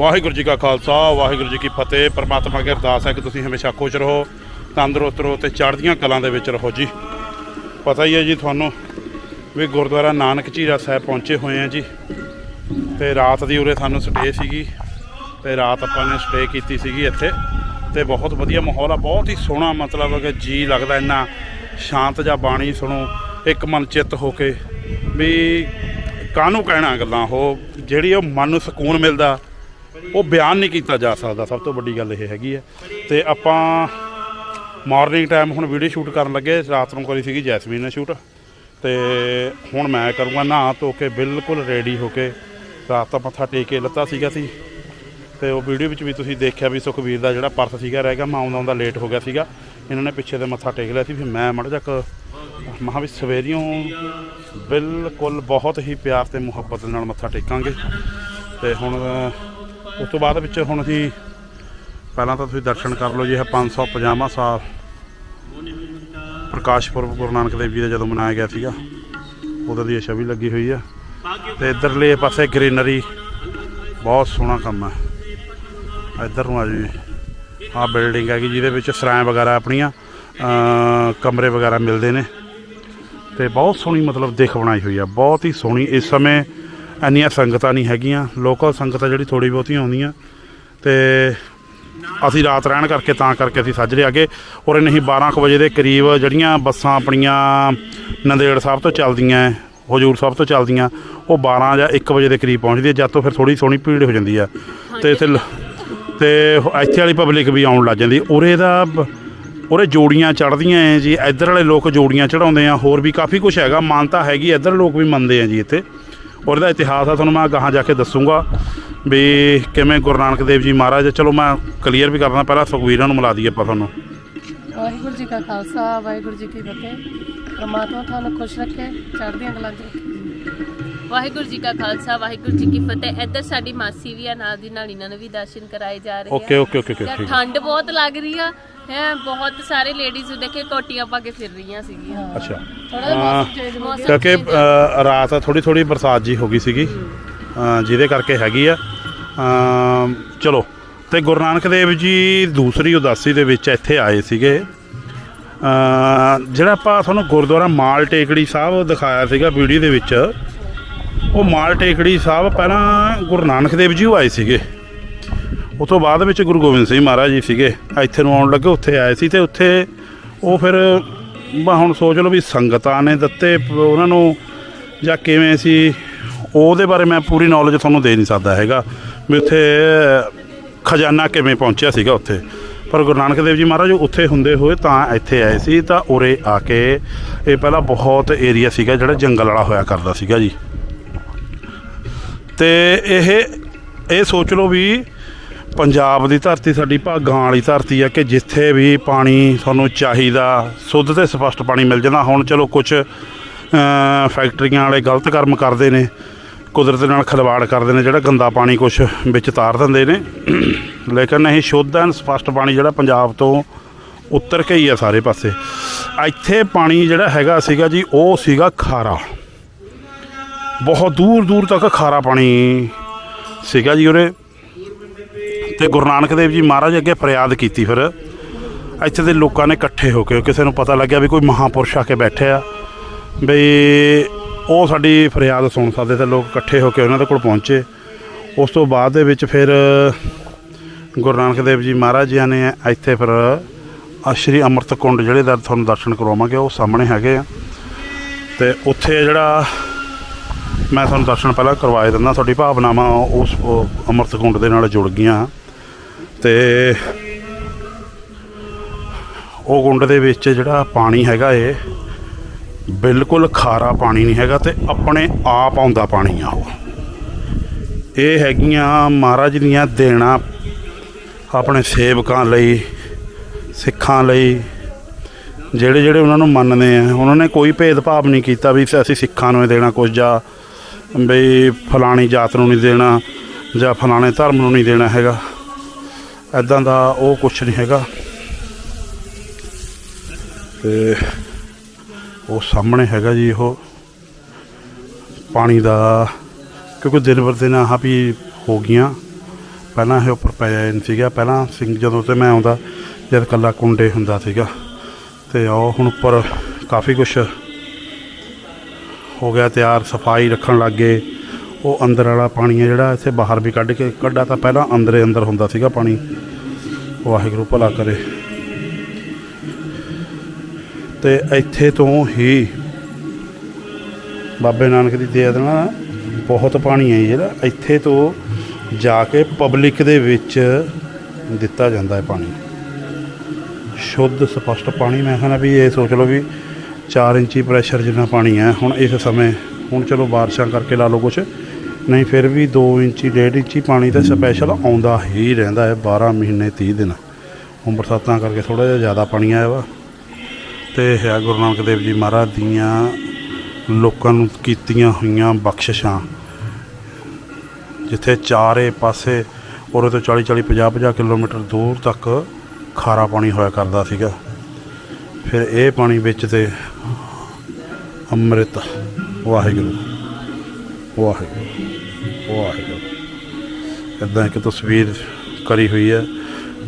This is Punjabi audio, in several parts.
ਵਾਹਿਗੁਰੂ ਜੀ ਕਾ ਖਾਲਸਾ, ਵਾਹਿਗੁਰੂ ਜੀ ਕੀ ਫਤਿਹ। ਪਰਮਾਤਮਾ ਅੱਗੇ ਅਰਦਾਸ ਹੈ ਕਿ ਤੁਸੀਂ ਹਮੇਸ਼ਾ ਖੁਸ਼ ਰਹੋ, ਤੰਦਰੁਸਤ ਰਹੋ ਤੇ ਚੜ੍ਹਦੀਆਂ ਕਲਾਂ ਦੇ ਵਿੱਚ ਰਹੋ ਜੀ। ਪਤਾ ਹੀ ਹੈ ਜੀ ਤੁਹਾਨੂੰ ਵੀ ਗੁਰਦੁਆਰਾ ਨਾਨਕ ਝੀਰਾ ਸਾਹਿਬ ਪਹੁੰਚੇ ਹੋਏ ਆ ਜੀ। ਤੇ ਰਾਤ ਦੀ ਉਰੇ ਸਾਨੂੰ ਸਟੇ ਸੀਗੀ ਤੇ ਰਾਤ ਆਪਾਂ ਨੇ ਸਟੇ ਕੀਤੀ ਸੀਗੀ ਇੱਥੇ। ਤੇ ਬਹੁਤ ਵਧੀਆ ਮਾਹੌਲ ਆ, ਬਹੁਤ ਹੀ ਸੋਹਣਾ ਮਤਲਬ ਕਿ ਜੀ ਲੱਗਦਾ ਇੰਨਾ ਸ਼ਾਂਤ ਜਾਂ ਬਾਣੀ ਸੁਣੋ, ਇੱਕ ਮਨ ਚਿੱਤ ਹੋ ਕੇ ਵੀ ਕਾਹਨੂੰ ਕਹਿਣਾ ਗੱਲਾਂ, ਉਹ ਜਿਹੜੀ ਉਹ ਮਨ ਨੂੰ ਸਕੂਨ ਮਿਲਦਾ ਉਹ ਬਿਆਨ ਨਹੀਂ ਕੀਤਾ ਜਾ ਸਕਦਾ, ਸਭ ਤੋਂ ਵੱਡੀ ਗੱਲ ਇਹ ਹੈਗੀ ਹੈ। ਤੇ ਆਪਾਂ ਮਾਰਨਿੰਗ ਟਾਈਮ ਹੁਣ ਵੀਡੀਓ ਸ਼ੂਟ ਕਰਨ ਲੱਗੇ, ਰਾਤ ਨੂੰ ਕਰੀ ਸੀਗੀ ਜੈਸਮੀਨ ਨੇ ਸ਼ੂਟ। ਤੇ ਹੁਣ ਮੈਂ ਕਰੂੰਗਾ ਨਹਾ ਧੋ ਕੇ ਬਿਲਕੁਲ ਰੈਡੀ ਹੋ ਕੇ, ਰਾਤ ਦਾ ਮੱਥਾ ਟੇਕ ਕੇ ਲੱਤਾ ਸੀਗਾ ਸੀ। ਤੇ ਉਹ ਵੀਡੀਓ ਵਿੱਚ ਵੀ ਤੁਸੀਂ ਦੇਖਿਆ ਵੀ ਸੁਖਵੀਰ ਦਾ ਜਿਹੜਾ ਪਰਸ ਸੀਗਾ ਰਹਿ ਗਿਆ, ਮੈਂ ਆਉਂਦਾ ਆਉਂਦਾ ਲੇਟ ਹੋ ਗਿਆ ਸੀਗਾ। ਇਹਨਾਂ ਨੇ ਪਿੱਛੇ ਦੇ ਮੱਥਾ ਟੇਕ ਲਿਆ ਸੀ ਫਿਰ ਮੈਂ ਮੜ ਚੱਕ ਮਹਾ ਵੀ ਸਵੇਰੀਓਂ ਬਿਲਕੁਲ ਬਹੁਤ ਹੀ ਪਿਆਰ ਤੇ ਮੁਹੱਬਤ ਨਾਲ ਮੱਥਾ ਟੇਕਾਂਗੇ। ਤੇ ਹੁਣ ਉਸ ਤੋਂ ਬਾਅਦ ਵਿੱਚ ਹੁਣ ਅਸੀਂ ਪਹਿਲਾਂ ਤਾਂ ਤੁਸੀਂ ਦਰਸ਼ਨ ਕਰ ਲਓ ਜੀ, ਇਹ 550ਵਾਂ ਸਾਲ ਪ੍ਰਕਾਸ਼ ਪੁਰਬ ਗੁਰੂ ਨਾਨਕ ਦੇਵ ਜੀ ਦਾ ਜਦੋਂ ਮਨਾਇਆ ਗਿਆ ਸੀਗਾ, ਉਦੋਂ ਦੀ ਇਹ ਛਵੀ ਲੱਗੀ ਹੋਈ ਆ। ਤੇ ਇਧਰਲੇ ਪਾਸੇ ਗ੍ਰੀਨਰੀ, ਬਹੁਤ ਸੋਹਣਾ ਕੰਮ ਹੈ ਇੱਧਰ ਨੂੰ ਆ ਜੀ, ਆਹ ਬਿਲਡਿੰਗ ਹੈਗੀ ਜਿਹਦੇ ਵਿੱਚ ਸਰਾਂ ਵਗੈਰਾ ਆਪਣੀਆਂ ਕਮਰੇ ਵਗੈਰਾ ਮਿਲਦੇ ਨੇ। ਤੇ ਬਹੁਤ ਸੋਹਣੀ ਮਤਲਬ ਦਿੱਖ ਬਣਾਈ ਹੋਈ ਆ, ਬਹੁਤ ਹੀ ਸੋਹਣੀ। ਇਸ ਸਮੇਂ ਇੰਨੀਆਂ ਸੰਗਤਾਂ ਨਹੀਂ ਹੈਗੀਆਂ ਲੋਕਲ ਸੰਗਤਾਂ ਜਿਹੜੀ ਥੋੜੀ ਬਹੁਤੀਆਂ ਆਉਂਦੀਆਂ ਤੇ ਅਸੀਂ ਰਾਤ ਰਹਿਣ ਕਰਕੇ ਤਾਂ ਕਰਕੇ ਅਸੀਂ ਸੱਜਰੇ ਆ ਗਏ ਔਰ ਨਹੀਂ 12 ਕੁ ਵਜੇ ਦੇ ਕਰੀਬ ਜਿਹੜੀਆਂ ਬੱਸਾਂ ਆਪਣੀਆਂ ਨੰਦੇੜ ਸਾਹਿਬ ਤੋਂ ਚੱਲਦੀਆਂ ਹਜੂਰ ਸਾਹਿਬ ਤੋਂ ਚੱਲਦੀਆਂ ਉਹ 12 ਜਾਂ 1 ਵਜੇ ਦੇ ਕਰੀਬ ਪਹੁੰਚਦੀ ਹੈ ਜਦ ਤੋਂ ਫਿਰ ਥੋੜੀ ਸੋਹਣੀ ਭੀੜ ਹੋ ਜਾਂਦੀ ਆ ਤੇ ਇੱਥੇ ਤੇ ਇੱਥੇ ਵਾਲੀ ਪਬਲਿਕ ਵੀ ਆਉਣ ਲੱਗ ਜਾਂਦੀ। ਉਰੇ ਦਾ ਉਰੇ ਜੋੜੀਆਂ ਚੜਦੀਆਂ ਐ ਜੀ ਇੱਧਰ ਵਾਲੇ ਲੋਕ ਜੋੜੀਆਂ ਚੜਾਉਂਦੇ ਆ ਹੋਰ ਵੀ ਕਾਫੀ ਕੁਝ ਹੈਗਾ ਮਾਨਤਾ ਹੈਗੀ ਇੱਧਰ ਲੋਕ ਵੀ ਮੰਨਦੇ ਆ ਜੀ ਇੱਥੇ। ਔਰ ਇਹਦਾ ਇਤਿਹਾਸ ਆ ਤੁਹਾਨੂੰ ਮੈਂ ਗਾਹਾਂ ਜਾ ਕੇ ਦੱਸੂਗਾ ਵੀ ਕਿਵੇਂ ਗੁਰੂ ਨਾਨਕ ਦੇਵ ਜੀ ਮਹਾਰਾਜ ਚਲੋ ਮੈਂ ਕਲੀਅਰ ਵੀ ਕਰਦਾ ਪਹਿਲਾਂ ਸੁਖਵੀਰਾਂ ਨੂੰ ਮਿਲਾ ਦਈਏ ਆਪਾਂ ਤੁਹਾਨੂੰ। ਵਾਹਿਗੁਰੂ ਜੀ ਕਾ ਖਾਲਸਾ ਵਾਹਿਗੁਰੂ ਜੀ ਕੀ ਫਤਿਹ। ਪ੍ਰਮਾਤਮਾ ਤੁਹਾਨੂੰ ਖੁਸ਼ ਰੱਖੇ ਚੜ੍ਹਦੀਆਂ ਕਲਾਂ 'ਚ ਰੱਖੇ। ਵਾਹਿਗੁਰੂ ਜੀ ਕਾ ਖਾਲਸਾ ਵਾਹਿਗੁਰੂ ਜੀ ਕੀ ਫਤਿਹ। ਇੱਧਰ ਸਾਡੀ ਮਾਸੀ ਵੀ ਆ ਨਾਲ ਦੀ ਨਾਲ ਇਹਨਾਂ ਨੂੰ ਵੀ ਦਰਸ਼ਨ ਕਰਾਏ ਜਾ ਰਹੇ ਆ। ਓਕੇ ਓਕੇ ਓਕੇ ਠੀਕ ਠੰਡ ਬਹੁਤ ਲੱਗ ਰਹੀ ਆ। ਹੈ ਬਹੁਤ ਸਾਰੇ ਲੇਡੀਜ਼ ਦੇਖੇ ਕੋਟੀਆਂ ਪਾ ਕੇ ਫਿਰ ਰਹੀਆਂ ਸੀਗੀਆਂ। ਅੱਛਾ। ਥੋੜਾ ਜਿਹਾ ਹਾਂ। ਕਿਉਂਕਿ ਅ, ਰਾਤ ਥੋੜੀ ਥੋੜੀ ਬਰਸਾਤ ਜੀ ਹੋ ਗਈ ਸੀਗੀ। ਅ, ਜਿਹਦੇ ਕਰਕੇ ਹੈਗੀ ਆ। ਅ, ਚਲੋ। ਤੇ ਗੁਰੂ ਨਾਨਕ ਦੇਵ ਜੀ ਦੂਸਰੀ ਉਦਾਸੀ ਦੇ ਵਿੱਚ ਇੱਥੇ ਆਏ ਸੀਗੇ। ਅ, ਜਿਹੜਾ ਆਪਾਂ ਤੁਹਾਨੂੰ ਗੁਰਦੁਆਰਾ ਮਾਲ ਟੇਕੜੀ ਸਾਹਿਬ ਦਿਖਾਇਆ ਸੀਗਾ ਵੀਡੀਓ ਦੇ ਵਿੱਚ ਉਹ ਮਾਲ ਟੇਕੜੀ ਸਾਹਿਬ ਪਹਿਲਾਂ ਗੁਰੂ ਨਾਨਕ ਦੇਵ ਜੀ ਉਹ ਆਏ ਸੀਗੇ। ਉਹ ਤੋਂ ਬਾਅਦ ਵਿੱਚ ਗੁਰੂ ਗੋਬਿੰਦ ਸਿੰਘ ਮਹਾਰਾਜ ਜੀ ਸੀਗੇ ਇੱਥੇ ਨੂੰ ਆਉਣ ਲੱਗੇ, ਉੱਥੇ ਆਏ ਸੀ ਤੇ ਉੱਥੇ ਉਹ ਫਿਰ ਮੈਂ ਹੁਣ ਸੋਚ ਲਓ ਵੀ ਸੰਗਤਾਂ ਨੇ ਦਿੱਤੇ, ਉਹਨਾਂ ਨੂੰ ਜਾਂ ਕਿਵੇਂ ਸੀ, ਉਹਦੇ ਬਾਰੇ ਮੈਂ ਪੂਰੀ ਨੌਲੇਜ ਤੁਹਾਨੂੰ ਦੇ ਨਹੀਂ ਸਕਦਾ ਹੈਗਾ, ਵੀ ਉੱਥੇ ਖਜ਼ਾਨਾ ਕਿਵੇਂ ਪਹੁੰਚਿਆ ਸੀਗਾ ਉੱਥੇ। ਪਰ ਗੁਰੂ ਨਾਨਕ ਦੇਵ ਜੀ ਮਹਾਰਾਜ ਉੱਥੇ ਹੁੰਦੇ ਹੋਏ ਤਾਂ ਇੱਥੇ ਆਏ ਸੀ, ਤਾਂ ਉਰੇ ਆ ਕੇ ਇਹ ਪਹਿਲਾਂ ਬਹੁਤ ਏਰੀਆ ਸੀਗਾ ਜਿਹੜਾ ਜੰਗਲ ਵਾਲਾ ਹੋਇਆ ਕਰਦਾ ਸੀਗਾ ਜੀ। ਤੇ ਇਹ ਇਹ ਸੋਚ ਲਓ ਵੀ ਪੰਜਾਬ ਦੀ ਧਰਤੀ ਸਾਡੀ ਭਾਗਾਂ ਵਾਲੀ ਧਰਤੀ ਹੈ ਕਿ ਜਿੱਥੇ ਵੀ ਪਾਣੀ ਤੁਹਾਨੂੰ ਚਾਹੀਦਾ, ਸ਼ੁੱਧ ਤੇ ਸਪਸ਼ਟ ਪਾਣੀ ਮਿਲ ਜਾਂਦਾ। ਹੁਣ ਚਲੋ ਕੁਝ ਫੈਕਟਰੀਆਂ ਵਾਲੇ ਗਲਤ ਕਰਮ ਕਰਦੇ ਨੇ, ਕੁਦਰਤ ਨਾਲ ਖਿਲਵਾੜ ਕਰਦੇ ਨੇ, ਜਿਹੜਾ ਗੰਦਾ ਪਾਣੀ ਕੁਝ ਵਿੱਚ ਤਾਰ ਦਿੰਦੇ ਨੇ। ਲੇਕਿਨ ਨਹੀਂ ਸ਼ੁੱਧ ਐਨ ਸਪਸ਼ਟ ਪਾਣੀ ਜਿਹੜਾ ਪੰਜਾਬ ਤੋਂ ਉੱਤਰ ਕੇ ਹੀ ਆ ਸਾਰੇ ਪਾਸੇ। ਇੱਥੇ ਪਾਣੀ ਜਿਹੜਾ ਹੈਗਾ ਸੀਗਾ ਜੀ, ਉਹ ਸੀਗਾ ਖਾਰਾ। ਬਹੁਤ ਦੂਰ ਦੂਰ ਤੱਕ ਖਾਰਾ ਪਾਣੀ ਸੀਗਾ ਜੀ ਉਰੇ। ਤੇ ਗੁਰੂ ਨਾਨਕ ਦੇਵ ਜੀ ਮਹਾਰਾਜ ਅੱਗੇ ਫਰਿਆਦ ਕੀਤੀ ਫਿਰ। ਇੱਥੇ ਦੇ ਲੋਕਾਂ ਨੇ ਇਕੱਠੇ ਹੋ ਕੇ ਕਿਸੇ ਨੂੰ ਪਤਾ ਲੱਗਿਆ ਵੀ ਕੋਈ ਮਹਾਪੁਰਸ਼ ਆ ਕੇ ਬੈਠੇ ਆ। ਬਈ ਉਹ ਸਾਡੀ ਫਰਿਆਦ ਸੁਣ ਸਕਦੇ ਤੇ ਲੋਕ ਇਕੱਠੇ ਹੋ ਕੇ ਉਹਨਾਂ ਦੇ ਕੋਲ ਪਹੁੰਚੇ। ਉਸ ਤੋਂ ਬਾਅਦ ਦੇ ਵਿੱਚ ਫਿਰ ਗੁਰੂ ਨਾਨਕ ਦੇਵ ਜੀ ਮਹਾਰਾਜ ਜੀ ਨੇ ਇੱਥੇ ਫਿਰ ਆਹ ਸ਼੍ਰੀ ਅੰਮ੍ਰਿਤ ਕੁੰਡ ਜਿਹੜੇ ਦਾ ਤੁਹਾਨੂੰ ਦਰਸ਼ਨ ਕਰਵਾਵਾਂਗੇ ਉਹ ਸਾਹਮਣੇ ਹੈਗੇ ਆ। ਤੇ ਉੱਥੇ ਜਿਹੜਾ ਮੈਂ ਤੁਹਾਨੂੰ ਦਰਸ਼ਨ ਪਹਿਲਾਂ ਕਰਵਾਏ ਦਿੰਦਾ, ਤੁਹਾਡੀ ਭਾਵਨਾਵਾਂ ਉਸ ਉਹ ਅੰਮ੍ਰਿਤ ਕੁੰਡ ਦੇ ਨਾਲ ਜੁੜ ਗਈਆਂ। ਤੇ ਉਹ ਗੁੰਡ ਦੇ ਵਿੱਚ ਜਿਹੜਾ ਪਾਣੀ ਹੈਗਾ ਏ, ਬਿਲਕੁਲ ਖਾਰਾ ਪਾਣੀ ਨਹੀਂ ਹੈਗਾ ਤੇ ਆਪਣੇ ਆਪ ਆਉਂਦਾ ਪਾਣੀ ਆ ਉਹ। ਇਹ ਹੈਗੀਆਂ ਮਹਾਰਾਜ ਦੀਆਂ ਦੇਣਾ ਆਪਣੇ ਸੇਵਕਾਂ ਲਈ, ਸਿੱਖਾਂ ਲਈ, ਜਿਹੜੇ ਜਿਹੜੇ ਉਹਨਾਂ ਨੂੰ ਮੰਨਦੇ ਆ। ਉਹਨਾਂ ਨੇ ਕੋਈ ਭੇਦਭਾਵ ਨਹੀਂ ਕੀਤਾ ਵੀ ਅਸੀਂ ਸਿੱਖਾਂ ਨੂੰ ਦੇਣਾ ਕੁਝ ਜਾਂ ਬਈ ਫਲਾਣੀ ਜਾਤ ਨੂੰ ਨਹੀਂ ਦੇਣਾ ਜਾਂ ਫਲਾਣੇ ਧਰਮ ਨੂੰ ਨਹੀਂ ਦੇਣਾ ਹੈਗਾ। ਐਦਾਂ ਦਾ ਉਹ ਕੁਛ ਨਹੀਂ ਹੈਗਾ। ਤੇ ਉਹ ਸਾਹਮਣੇ ਹੈਗਾ ਜੀ ਉਹ ਪਾਣੀ ਦਾ, ਕਿਉਂਕਿ ਦਿਨ ਬਰ ਦਿਨ ਆਹ ਵੀ ਹੋ ਗਈਆਂ। ਪਹਿਲਾਂ ਇਹ ਉੱਪਰ ਪਿਆ ਨਹੀਂ ਸੀਗਾ। ਪਹਿਲਾਂ ਸਿੰਘ ਜਦੋਂ ਤੇ ਮੈਂ ਆਉਂਦਾ, ਜਦ ਕੱਲਾ ਕੁੰਡੇ ਹੁੰਦਾ ਸੀਗਾ। ਤੇ ਉਹ ਹੁਣ ਉੱਪਰ ਕਾਫੀ ਕੁਛ ਹੋ ਗਿਆ, ਤਿਆਰ ਸਫ਼ਾਈ ਰੱਖਣ ਲੱਗੇ ਉਹ ਅੰਦਰ ਵਾਲਾ ਪਾਣੀ ਹੈ ਜਿਹੜਾ ਇੱਥੇ ਬਾਹਰ ਵੀ ਕੱਢ ਕੇ ਕੱਢਾ ਤਾਂ ਪਹਿਲਾਂ ਅੰਦਰੇ ਅੰਦਰ ਹੁੰਦਾ ਸੀਗਾ ਪਾਣੀ। ਵਾਹਿਗੁਰੂ ਭਲਾ ਕਰੇ। ਤੇ ਇੱਥੇ ਤੋਂ ਹੀ ਬਾਬੇ ਨਾਨਕ ਦੀ ਦੇ ਦੇਣਾ ਬਹੁਤ ਪਾਣੀ ਹੈ ਜਿਹੜਾ, ਇੱਥੇ ਤੋਂ ਜਾ ਕੇ ਪਬਲਿਕ ਦੇ ਵਿੱਚ ਦਿੱਤਾ ਜਾਂਦਾ ਹੈ ਪਾਣੀ। ਸ਼ੁੱਧ, ਸਪਸ਼ਟ ਪਾਣੀ। ਮੈਂ ਕਹਿੰਦਾ ਵੀ ਇਹ ਸੋਚ ਲਓ ਵੀ 4 ਇੰਚੀ ਪ੍ਰੈਸ਼ਰ ਜਿੰਨਾ ਪਾਣੀ ਹੈ, ਹੁਣ ਇਸ ਸਮੇਂ, ਹੁਣ ਚਲੋ ਬਾਰਿਸ਼ਾਂ ਕਰਕੇ ਲਾ ਲਓ ਕੁਛ। ਨਹੀਂ, ਫਿਰ ਵੀ 2 ਇੰਚੀ 1.5 ਇੰਚੀ ਪਾਣੀ ਤਾਂ ਸਪੈਸ਼ਲ ਆਉਂਦਾ ਹੀ ਰਹਿੰਦਾ ਹੈ 12 ਮਹੀਨੇ 30 ਦਿਨ। ਹੁਣ ਬਰਸਾਤਾਂ ਕਰਕੇ ਥੋੜਾ ਜਿਹਾ ਜ਼ਿਆਦਾ ਪਾਣੀ ਆਇਆ ਵਾ। ਤੇ ਹੈ ਗੁਰੂ ਨਾਨਕ ਦੇਵ ਜੀ ਮਹਾਰਾਜ ਦੀਆਂ ਲੋਕਾਂ ਨੂੰ ਕੀਤੀਆਂ ਹੋਈਆਂ ਬਖਸ਼ਿਸ਼ਾਂ। ਜਿੱਥੇ ਚਾਰੇ ਪਾਸੇ ਉਰੇ ਤੋਂ 40 40 50 50 ਕਿਲੋਮੀਟਰ ਦੂਰ ਤੱਕ ਖਾਰਾ ਪਾਣੀ ਹੋਇਆ ਕਰਦਾ ਸੀਗਾ। ਫਿਰ ਇਹ ਪਾਣੀ ਵਿੱਚ ਤੇ ਅੰਮ੍ਰਿਤ ਵਾਹਿਗੁਰੂ। ਵਾਹਿਗੁਰੂ ਵਾਹਿਗੁਰੂ ਇਦਾਂ ਇੱਕ ਤਸਵੀਰ ਕਰੀ ਹੋਈ ਹੈ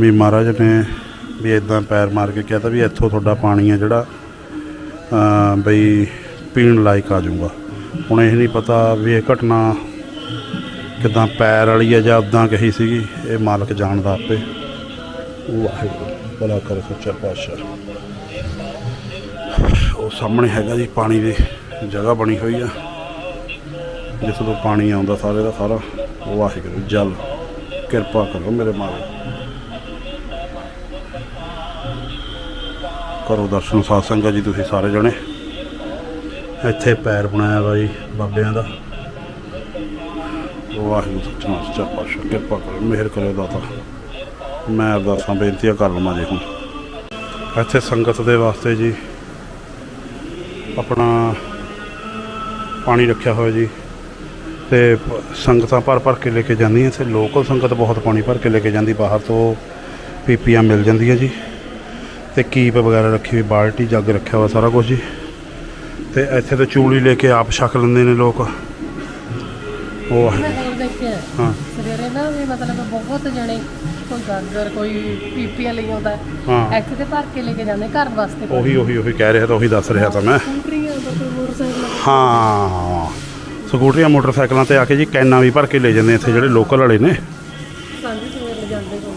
ਵੀ ਮਹਾਰਾਜ ਨੇ ਵੀ ਇਦਾਂ ਪੈਰ ਮਾਰ ਕੇ ਕਿਹਾ ਤਾਂ ਵੀ ਇੱਥੋਂ ਤੁਹਾਡਾ ਪਾਣੀ ਹੈ ਜਿਹੜਾ ਬਈ ਪੀਣ ਲਾਇਕ ਆ ਜਾਊਗਾ। ਹੁਣ ਇਹ ਨਹੀਂ ਪਤਾ ਵੀ ਇਹ ਘਟਨਾ ਕਿਦਾਂ ਪੈਰ ਵਾਲੀ ਹੈ ਜਾਂ ਉਦਾਂ ਕਹੀ ਸੀਗੀ, ਇਹ ਮਾਲਕ ਜਾਣਦਾ ਆਪੇ। ਵਾਹਿਗੁਰੂ, ਭਲਾ ਕਰ ਸੱਚਾ ਪਾਤਸ਼ਾਹ। ਉਹ ਸਾਹਮਣੇ ਹੈਗਾ ਜੀ, ਪਾਣੀ ਦੀ ਜਗ੍ਹਾ ਬਣੀ ਹੋਈ ਆ। ਜਿਸ ਤੋਂ ਪਾਣੀ ਆਉਂਦਾ ਸਾਰੇ ਦਾ ਸਾਰਾ ਵਾਹਿਗੁਰੂ ਜਲ, ਕਿਰਪਾ ਕਰੋ ਮੇਰੇ ਮਾਲਕ। ਕਰੋ ਦਰਸ਼ਨ ਸਾਧ ਸੰਗਤ ਜੀ, ਤੁਸੀਂ ਸਾਰੇ ਜਣੇ। ਇੱਥੇ ਪੈਰ ਬਣਾਇਆ ਵਾ ਜੀ, ਬਾਬਿਆਂ ਦਾ। ਵਾਹਿਗੁਰੂ ਸੱਚਾ ਸੱਚਾ ਪਾਤਸ਼ਾਹ, ਕਿਰਪਾ ਕਰੋ, ਮਿਹਰ ਕਰੋ ਦਾਤਾ। ਮੈਂ ਅਰਦਾਸਾਂ ਬੇਨਤੀਆਂ ਕਰ ਲਵਾਂ ਜੀ ਹੁਣ। ਇੱਥੇ ਸੰਗਤ ਦੇ ਵਾਸਤੇ ਜੀ, ਆਪਣਾ ਪਾਣੀ ਰੱਖਿਆ ਹੋਇਆ ਜੀ। ਤੇ ਸੰਗਤਾਂ ਭਰ ਭਰ ਕੇ ਲੈ ਕੇ ਜਾਂਦੀਆਂ ਇੱਥੇ। ਲੋਕਲ ਸੰਗਤ ਬਹੁਤ ਪਾਣੀ ਭਰ ਕੇ ਲੈ ਕੇ ਜਾਂਦੀ। ਬਾਹਰ ਤੋਂ ਪੀਪੀਆਂ ਮਿਲ ਜਾਂਦੀਆਂ ਜੀ। ਤੇ ਕੀਪ ਵਗੈਰਾ ਰੱਖੀ ਹੋਈ ਬਾਲਟੀ ਜੱਗ ਰੱਖਿਆ ਹੋਇਆ ਸਾਰਾ ਕੁਝ ਜੀ। ਤੇ ਇੱਥੇ ਤਾਂ ਚੂਲੀ ਲੈ ਕੇ ਆਪ ਛਕ ਲੈਂਦੇ ਨੇ ਲੋਕ। ਉਹ ਹਾਂ। ਸਵੇਰੇ ਨਾ ਵੀ ਮਤਲਬ ਬਹੁਤ ਜਣੇ ਕੋਈ ਗਾਗਰ ਕੋਈ ਪੀਪੀਆਂ ਲਈ ਆਉਂਦਾ ਹਾਂ। ਇੱਥੇ ਤੇ ਭਰ ਕੇ ਲੈ ਕੇ ਜਾਂਦੇ ਘਰ ਵਾਸਤੇ ਉਹੀ ਉਹੀ ਉਹੀ ਕਹਿ ਰਿਹਾ ਤਾਂ ਉਹੀ ਦੱਸ ਰਿਹਾ ਤਾਂ ਮੈਂ। ਹਾਂ। ਸਕੂਟਰੀਆਂ ਮੋਟਰਸਾਈਕਲਾਂ ਤੇ ਆ ਕੇ ਜੀ ਕੈਨਾਂ ਵੀ ਭਰ ਕੇ ਲੈ ਜਾਂਦੇ ਇੱਥੇ ਜਿਹੜੇ ਲੋਕਲ ਵਾਲੇ ਨੇ। ਸਾਂਝੀ ਸਵੇਰ ਜਾਂਦੇ ਕੋਲ।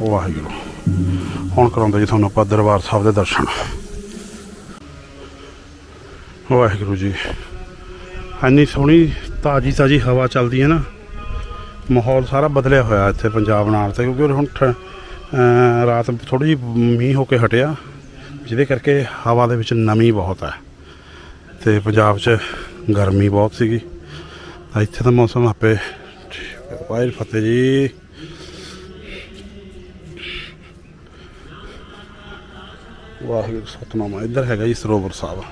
ਹੂੰ। ਵਾਹਿਗੁਰੂ। ਹੁਣ ਕਰਾਉਂਦੇ ਜੀ ਤੁਹਾਨੂੰ ਆਪਾਂ ਦਰਬਾਰ ਸਾਹਿਬ ਦੇ ਦਰਸ਼ਨ। ਵਾਹਿਗੁਰੂ ਜੀ। ਇੰਨੀ ਸੋਹਣੀ ਤਾਜੀ ਤਾਜੀ ਹਵਾ ਚੱਲਦੀ ਹੈ ਨਾ। ਮਾਹੌਲ ਸਾਰਾ ਬਦਲਿਆ ਹੋਇਆ ਇੱਥੇ ਪੰਜਾਬ ਨਾਲ ਤੇ ਕਿਉਂਕਿ ਹੁਣ ਰਾਤ ਥੋੜੀ ਜਿਹੀ ਮੀਂਹ ਹੋ ਕੇ ਹਟਿਆ ਜਿਹਦੇ ਕਰਕੇ ਹਵਾ ਦੇ ਵਿੱਚ ਨਮੀ ਬਹੁਤ ਹੈ। ਤੇ ਪੰਜਾਬ 'ਚ ਗਰਮੀ ਬਹੁਤ ਸੀਗੀ। ਤਾਂ ਇੱਥੇ ਦਾ ਮੌਸਮ ਆਪੇ ਵਾਹਿਗੁਰੂ ਫਤਿਹ ਜੀ। ਵਾਹਿਗੁਰੂ ਸਤਨਾਮ। ਇੱਧਰ ਹੈਗਾ ਜੀ ਸਰੋਵਰ ਸਾਹਿਬ।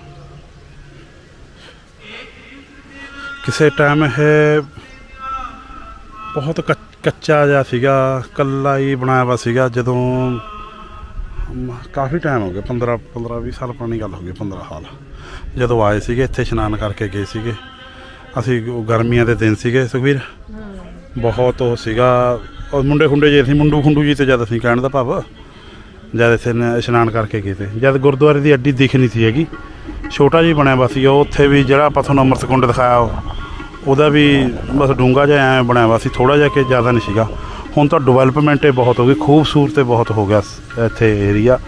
ਕਿਸੇ ਟਾਈਮ ਇਹ ਬਹੁਤ ਕੱਚ- ਕੱਚਾ ਜਿਹਾ ਸੀਗਾ ਕੱਲਾ ਹੀ ਬਣਾਇਆ ਵਾ ਸੀਗਾ। ਜਦੋਂ ਕਾਫੀ ਟਾਈਮ ਹੋ ਗਿਆ 15 15 20 ਸਾਲ ਪੁਰਾਣੀ ਗੱਲ ਹੋ ਗਈ 15 ਸਾਲ। ਜਦੋਂ ਆਏ ਸੀਗੇ, ਇੱਥੇ ਇਸ਼ਨਾਨ ਕਰਕੇ ਗਏ ਸੀਗੇ। ਅਸੀਂ ਗਰਮੀਆਂ ਦੇ ਦਿਨ ਸੀਗੇ ਸੁਖਵੀਰ ਬਹੁਤ ਉਹ ਸੀਗਾ। ਉਹ ਮੁੰਡੇ ਖੁੰਡੇ ਜੇ ਸੀ, ਮੁੰਡੂ ਖੁੰਡੂ ਜੀ ਤੇ ਜਦ ਅਸੀਂ ਕਹਿਣ ਦਾ ਭਾਵ, ਜਦ ਇੱਥੇ ਇਸ਼ਨਾਨ ਕਰਕੇ ਗਏ ਤੇ। ਜਦ ਗੁਰਦੁਆਰੇ ਦੀ ਅੱਡੀ ਦਿਖ ਨਹੀਂ ਸੀ ਹੈਗੀ। ਛੋਟਾ ਜਿਹਾ ਬਣਿਆ ਵਾ ਸੀ, ਉਹ ਉੱਥੇ ਵੀ ਜਿਹੜਾ ਆਪਾਂ ਤੁਹਾਨੂੰ ਅੰਮ੍ਰਿਤ ਕੁੰਡ ਦਿਖਾਇਆ ਉਹਦਾ ਵੀ ਬਸ ਡੂੰਗਾ ਜਿਹਾ ਐਂ ਬਣਿਆ ਵਾ ਸੀ ਥੋੜਾ ਜਿਹਾ ਕਿ ਜ਼ਿਆਦਾ ਨਹੀਂ ਸੀਗਾ। ਹੁਣ ਤਾਂ ਡਿਵੈਲਪਮੈਂਟ ਇਹ ਬਹੁਤ ਹੋ ਗਈ, ਖੂਬਸੂਰਤ ਇਹ ਬਹੁਤ ਹੋ ਗਿਆ ਇੱਥੇ ਏਰੀਆ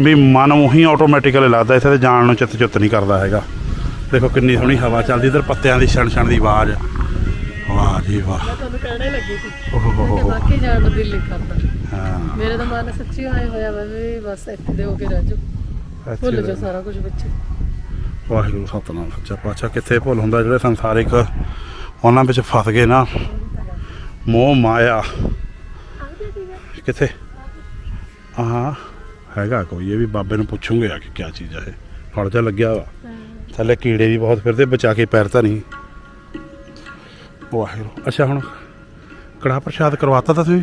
ਵੀ ਮਨ ਉਹੀ ਆਟੋਮੈਟਿਕਲੀ ਲੱਗਦਾ ਇੱਥੇ ਤੇ ਜਾਣ ਨੂੰ ਚਿੱਤ ਚੁੱਤ ਨਹੀਂ ਕਰਦਾ ਹੈਗਾ। ਦੇਖੋ ਕਿੰਨੀ ਸੋਹਣੀ ਹਵਾ ਚੱਲਦੀ ਇਧਰ ਪੱਤਿਆਂ ਦੀ ਛਣ ਛਣ ਦੀ ਆਵਾਜ਼। ਵਾਹ ਜੀ ਵਾਹ। ਤੁਹਾਨੂੰ ਕਹਿਣੇ ਲੱਗੀ ਸੀ ਓਹ ਹੋ ਹੋ ਕਿ ਹੋ। ਵਾਕਈ ਜਾਣ ਨੂੰ ਦਿਲ ਨਹੀਂ ਕਰਦਾ। ਹਾਂ। ਮੇਰੇ ਤਾਂ ਮਨ ਸੱਚੀ ਆਏ ਹੋਇਆ ਵਾ ਵੀ ਬਸ ਇੱਥੇ ਦੇ ਹੋ ਕੇ ਰਹਿ ਜਾਓ। ਭੁੱਲ ਜਾਓ ਸਾਰਾ ਕੁਝ ਵਿੱਚ। ਵਾਹਿਗੁਰੂ ਸਤਨਾਮ ਸੱਚਾ ਪਾਤਸ਼ਾਹ ਕਿੱਥੇ ਭੁੱਲ ਹੁੰਦਾ ਜਿਹੜੇ ਸੰਸਾਰਿਕ ਉਹਨਾਂ ਵਿੱਚ ਫਸ ਗਏ ਨਾ। ਮੋਹ ਮਾਇਆ। ਕਿੱਥੇ? ਹਾਂ। ਹੈਗਾ ਕੋਈ ਇਹ ਵੀ ਬਾਬੇ ਨੂੰ ਪੁੱਛੂਗੇ ਆ ਕਿ ਕੀ ਚੀਜ਼ ਆ ਇਹ। ਫੜ ਜਾ ਲੱਗਿਆ ਵਾ। ਥੱਲੇ ਕੀੜੇ ਵੀ ਬਹੁਤ ਫਿਰਦੇ ਬਚਾ ਕੇ ਪੈਰ ਤਾਂ ਨਹੀਂ। ਵਾਹਿਗੁਰੂ। ਅੱਛਾ ਹੁਣ ਕੜਾ ਪ੍ਰਸ਼ਾਦ ਕਰਵਾਤਾ ਤਾਂ ਤੁਸੀਂ?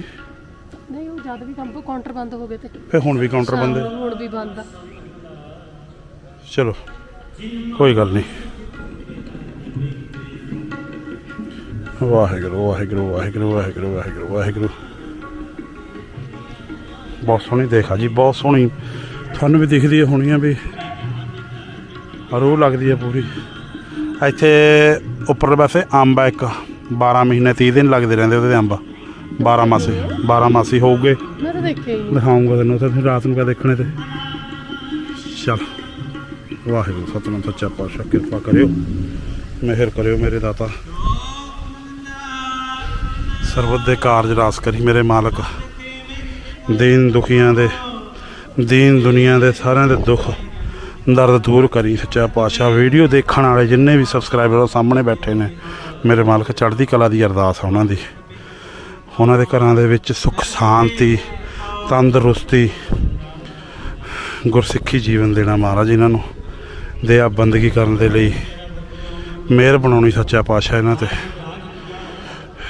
ਨਹੀਂ ਉਹ ਜਦ ਵੀ ਕੰਮ ਕਾਊਂਟਰ ਬੰਦ ਹੋ ਗਏ ਤੇ। ਫੇ ਹੁਣ ਵੀ ਕਾਊਂਟਰ ਬੰਦੇ? ਨੂੰ ਹੁਣ ਵੀ ਬੰਦ ਆ। ਚਲੋ ਕੋਈ ਗੱਲ ਨਹੀਂ। ਵਾਹਿਗੁਰੂ ਵਾਹਿਗੁਰੂ ਵਾਹਿਗੁਰੂ ਵਾਹਿਗੁਰੂ ਵਾਹਿਗੁਰੂ ਵਾਹਿਗੁਰੂ। ਬਹੁਤ ਸੋਹਣੀ ਦੇਖਾ ਜੀ ਬਹੁਤ ਸੋਹਣੀ। ਤੁਹਾਨੂੰ ਵੀ ਦਿਖਦੀ ਹੋਣੀ ਆ ਵੀ। ਰੂਹ ਲੱਗਦੀ ਹੈ ਪੂਰੀ। ਇੱਥੇ ਉੱਪਰ ਪਾਸੇ ਅੰਬ ਆ ਇੱਕ। 12 ਮਹੀਨੇ 30 ਦਿਨ ਲੱਗਦੇ ਰਹਿੰਦੇ ਉਹਦੇ ਅੰਬ। 12 ਮਾਸੀ 12 ਮਾਸੀ ਹੋਊਗੇ। ਮੈਂ ਤਾਂ ਹੀ ਨਹੀਂ। ਦਿਖਾਉਂਗਾ ਤੈਨੂੰ ਫਿਰ ਰਾਤ ਨੂੰ ਕਾ ਦੇਖਣੇ ਤੇ। ਚਲ। ਵਾਹਿਗੁਰੂ ਸਤਨਾਮ ਸੱਚਾ ਪਾਤਸ਼ਾਹ ਕਿਰਪਾ ਕਰਿਓ। ਮਿਹਰ ਕਰਿਓ ਮੇਰੇ ਦਾਤਾ। ਸਰਬਤ ਦੇ ਕਾਰਜ ਰਾਸ ਕਰੀ ਮੇਰੇ ਮਾਲਕ। ਦੀਨ ਦੁਖੀਆਂ ਦੇ, ਦੀਨ ਦੁਨੀਆ ਦੇ ਸਾਰਿਆਂ ਦੇ ਦੁੱਖ ਦਰਦ ਦੂਰ ਕਰੀ ਸੱਚਾ ਪਾਤਸ਼ਾਹ। ਵੀਡੀਓ ਦੇਖਣ ਵਾਲੇ ਜਿੰਨੇ ਵੀ ਸਬਸਕ੍ਰਾਈਬਰ ਉਹ ਸਾਹਮਣੇ ਬੈਠੇ ਨੇ। ਮੇਰੇ ਮਾਲਕ ਚੜ੍ਹਦੀ ਕਲਾ ਦੀ ਅਰਦਾਸ ਆ ਉਹਨਾਂ ਦੀ। ਉਹਨਾਂ ਦੇ ਘਰਾਂ ਦੇ ਵਿੱਚ ਸੁੱਖ, ਸ਼ਾਂਤੀ, ਤੰਦਰੁਸਤੀ, ਗੁਰਸਿੱਖੀ ਜੀਵਨ ਦੇਣਾ ਮਹਾਰਾਜ ਇਹਨਾਂ ਨੂੰ। ਦੇ ਆ ਬੰਦਗੀ ਕਰਨ ਦੇ ਲਈ ਮਿਹਰ ਬਣਾਉਣੀ ਸੱਚਾ ਪਾਤਸ਼ਾਹ ਇਹਨਾਂ ਤੇ।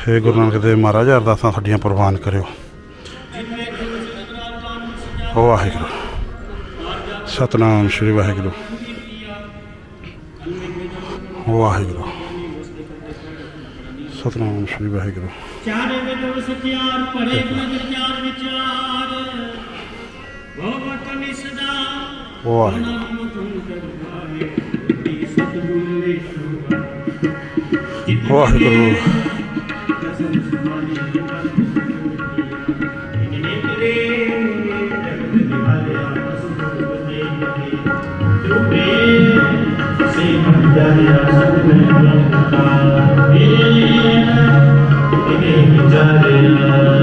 ਇਹ ਗੁਰੂ ਨਾਨਕ ਦੇਵ ਮਹਾਰਾਜ, ਅਰਦਾਸਾਂ ਸਾਡੀਆਂ ਪ੍ਰਵਾਨ ਕਰਿਓ। ਵਾਹਿਗੁਰੂ। ਸਤਨਾਮ ਸ਼੍ਰੀ ਵਾਹਿਗੁਰੂ। ਵਾਹਿਗੁਰੂ। ਸਤਨਾਮ ਸ਼੍ਰੀ ਵਾਹਿਗੁਰੂ। ਚਾਰੇ ਵੇਦ ਸਤਿਆਰ ਪੜੇ ਗੁਰ ਗਿਆਨ ਵਿਚਾਰ। ਬਹੁ ਮਤ ਸਦਾ Waheguru. Thank you.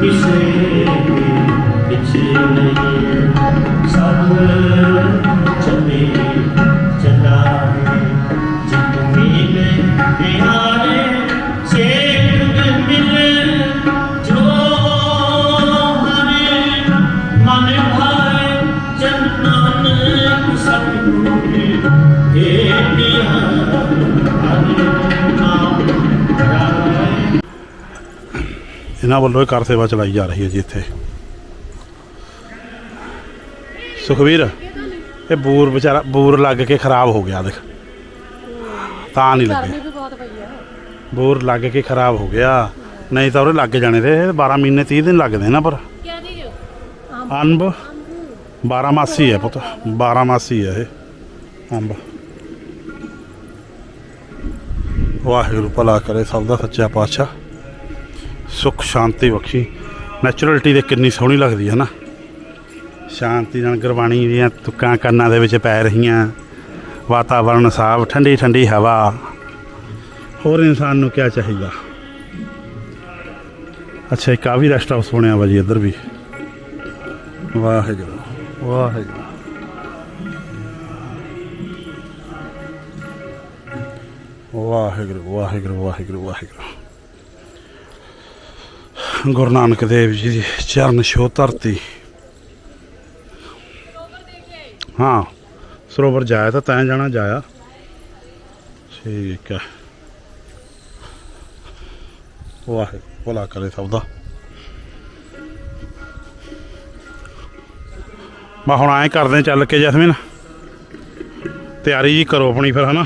He said. ਇਹਨਾਂ ਵੱਲੋਂ ਇਹ ਕਾਰ ਸੇਵਾ ਚਲਾਈ ਜਾ ਰਹੀ ਹੈ ਜੀ ਇੱਥੇ। ਸੁਖਵੀਰ ਇਹ ਬੂਰ ਵਿਚਾਰਾ ਬੂਰ ਲੱਗ ਕੇ ਖਰਾਬ ਹੋ ਗਿਆ ਦੇਖ। ਤਾਂ ਨਹੀਂ ਲੱਗੇ। ਬੂਰ ਲੱਗ ਕੇ ਖਰਾਬ ਹੋ ਗਿਆ। ਨਹੀਂ ਤਾਂ ਉਹਦੇ ਲੱਗ ਜਾਣੇ ਤੇ 12 ਮਹੀਨੇ 30 ਦਿਨ ਲੱਗਦੇ ਨਾ ਪਰ। ਅੰਬ। 12 ਮਾਸੀ ਹੈ ਪੁੱਤ। 12 ਮਾਸੀ ਹੈ ਇਹ। ਅੰਬ। ਵਾਹਿਗੁਰੂ ਭਲਾ ਕਰੇ ਸਭ ਦਾ ਸੱਚਾ ਪਾਤਸ਼ਾਹ। ਸੁਖ ਸ਼ਾਂਤੀ ਬਖਸ਼ੀ। ਨੈਚੁਰਲਿਟੀ ਦੇ ਕਿੰਨੀ ਸੋਹਣੀ ਲੱਗਦੀ ਹੈ ਨਾ। ਸ਼ਾਂਤੀ ਨਾਲ ਗੁਰਬਾਣੀ ਦੀਆਂ ਤੁਕਾਂ ਕੰਨਾਂ ਦੇ ਵਿੱਚ ਪੈ ਰਹੀਆਂ। ਵਾਤਾਵਰਣ ਸਾਫ਼ ਠੰਡੀ ਠੰਡੀ ਹਵਾ। ਹੋਰ ਇਨਸਾਨ ਨੂੰ ਕੀ ਚਾਹੀਦਾ? ਅੱਛਾ ਇੱਕ ਆ ਵੀ ਰੈਸਟ ਹਾਊਸ ਬਣਿਆ ਵਾ ਜੀ ਇੱਧਰ ਵੀ। ਵਾਹਿਗੁਰੂ ਵਾਹਿਗੁਰੂ। ਵਾਹਿਗੁਰੂ। ਵਾਹਿਗੁਰੂ ਵਾਹਿਗੁਰੂ ਵਾਹਿਗੁਰੂ। ਗੁਰੂ ਨਾਨਕ ਦੇਵ ਜੀ ਦੀ ਚਰਨ ਛੋਹ ਧਰਤੀ। ਹਾਂ, ਸਰੋਵਰ ਜਾਇਆ ਤਾਂ ਤੈਂ ਜਾਣਾ ਜਾਇਆ। ਠੀਕ ਹੈ ਵਾਹਿਗੁਰੂ, ਭਲਾ ਕਰੇ ਸਭ ਦਾ। ਮੈਂ ਹੁਣ ਐਂ ਕਰਦੇ ਹਾਂ ਚੱਲ ਕੇ ਜਸਮੀਨ। ਤਿਆਰੀ ਜੀ ਕਰੋ ਆਪਣੀ ਫਿਰ, ਹਨਾ?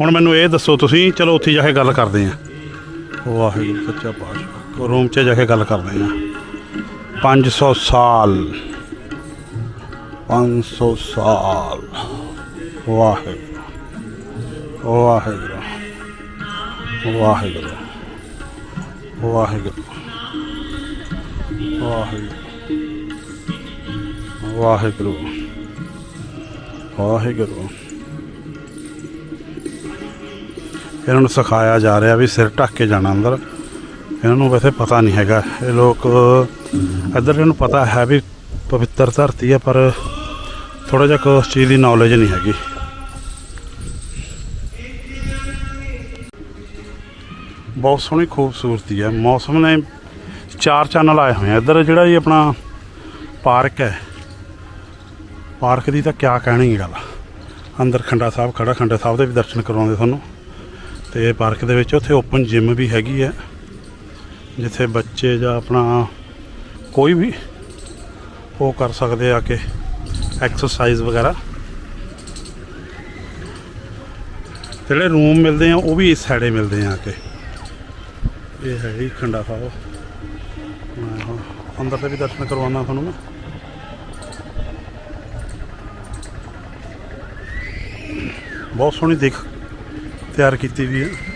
ਹੁਣ ਮੈਨੂੰ ਇਹ ਦੱਸੋ ਤੁਸੀਂ, ਚਲੋ ਉੱਥੇ ਜਾ ਕੇ ਗੱਲ ਕਰਦੇ ਆਂ ਵਾਹਿਗੁਰੂ, ਸੱਚਾ ਪਾਤਸ਼ਾਹ। ਰੂਮ 'ਚ ਜਾ ਕੇ ਗੱਲ ਕਰਦੇ ਆਂ 500 ਸਾਲ। 500 ਸਾਲ। ਵਾਹਿਗੁਰੂ। ਵਾਹਿਗੁਰੂ। ਵਾਹਿਗੁਰੂ। ਵਾਹਿਗੁਰੂ। ਵਾਹਿਗੁਰੂ। ਵਾਹਿਗੁਰੂ। ਵਾਹਿਗੁਰੂ। ਇਹਨਾਂ ਨੂੰ ਸਿਖਾਇਆ ਜਾ ਰਿਹਾ ਵੀ ਸਿਰ ਢੱਕ ਕੇ ਜਾਣਾ ਅੰਦਰ। ਇਹਨਾਂ ਨੂੰ ਵੈਸੇ ਪਤਾ ਨਹੀਂ ਹੈਗਾ। ਇਹ ਲੋਕ ਇੱਧਰ ਇਹਨਾਂ ਨੂੰ ਪਤਾ ਹੈ ਵੀ ਪਵਿੱਤਰ ਧਰਤੀ ਹੈ ਪਰ ਥੋੜਾ ਜਿਹਾ ਕੁ ਉਸ ਚੀਜ਼ ਦੀ ਨੌਲੇਜ ਨਹੀਂ ਹੈਗੀ। ਬਹੁਤ ਸੋਹਣੀ ਖੂਬਸੂਰਤੀ ਹੈ ਮੌਸਮ ਨੇ ਚਾਰ ਚੈਨਲ ਆਏ ਹੋਏ ਆ। ਇੱਧਰ ਜਿਹੜਾ ਇਹ ਆਪਣਾ ਪਾਰਕ ਹੈ, ਪਾਰਕ ਦੀ ਤਾਂ ਕਿਆ ਕਹਿਣੀ ਗੱਲ। ਅੰਦਰ ਖੰਡਾ ਸਾਹਿਬ ਖੜਾ, ਖੰਡਾ ਸਾਹਿਬ ਦੇ ਵੀ ਦਰਸ਼ਨ ਕਰਵਾਉਂਦੇ ਤੁਹਾਨੂੰ। ਤੇ ਪਾਰਕ ਦੇ ਵਿੱਚ ਉੱਥੇ ਓਪਨ ਜਿਮ ਵੀ ਹੈਗੀ ਹੈ ਜਿੱਥੇ ਬੱਚੇ ਜਾਂ ਆਪਣਾ ਕੋਈ ਵੀ ਉਹ ਕਰ ਸਕਦੇ ਆ ਕੇ ਐਕਸਰਸਾਈਜ਼ ਵਗੈਰਾ। ਜਿਹੜੇ ਰੂਮ ਮਿਲਦੇ ਆ, ਉਹ ਵੀ ਇਸ ਸਾਈਡੇ ਮਿਲਦੇ ਆ ਕੇ। ਇਹ ਹੈ ਜੀ ਖੰਡਾ ਸਾਹਿਬ। ਮੈਂ ਅੰਦਰ ਦੇ ਵੀ ਦਰਸ਼ਨ ਕਰਵਾਉਣਾ ਤੁਹਾਨੂੰ ਮੈਂ। ਬਹੁਤ ਸੋਹਣੀ ਦੇਖ ਤਿਆਰ ਕੀਤੀ ਵੀ ਹੈ।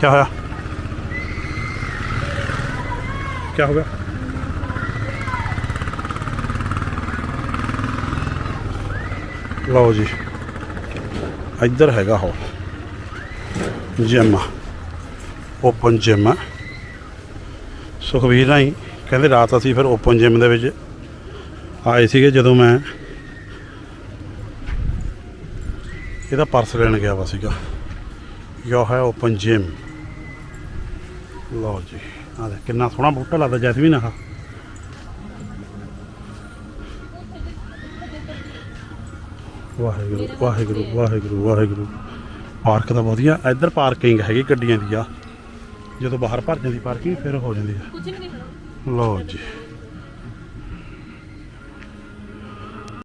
ਕੀ ਹੋਇਆ? ਕੀ ਹੋ ਗਿਆ? ਲਓ ਜੀ। ਇੱਧਰ ਹੈਗਾ ਹੋ ਜਿਮ। Open gym. ਸੁਖਵੀਰ ਨਾਲ ਹੀ ਕਹਿੰਦੇ ਰਾਤ ਅਸੀਂ ਫਿਰ ਓਪਨ ਜਿਮ ਦੇ ਵਿੱਚ ਆਏ ਸੀਗੇ ਜਦੋਂ ਮੈਂ ਇਹਦਾ ਪਰਸ ਲੈਣ ਗਿਆ ਵਾ ਸੀਗਾ। ਯੋ ਹੈ ਓਪਨ ਜਿਮ। ਲਓ ਜੀ ਆ ਦੇ ਕਿੰਨਾ ਸੋਹਣਾ ਬੂਟਾ ਲੱਗਦਾ ਜੈਸਮੀਨ ਆਹ। ਵਾਹਿਗੁਰੂ ਵਾਹਿਗੁਰੂ ਵਾਹਿਗੁਰੂ ਵਾਹਿਗੁਰੂ। ਪਾਰਕ ਤਾਂ ਵਧੀਆ ਇੱਧਰ ਪਾਰਕਿੰਗ ਹੈਗੀ ਗੱਡੀਆਂ ਦੀ ਆ। ਜਦੋਂ ਬਾਹਰ ਭਰ ਜਾਂਦੀ ਪਾਰਕਿੰਗ ਫਿਰ ਹੋ ਜਾਂਦੀ ਆ। ਲਓ ਜੀ।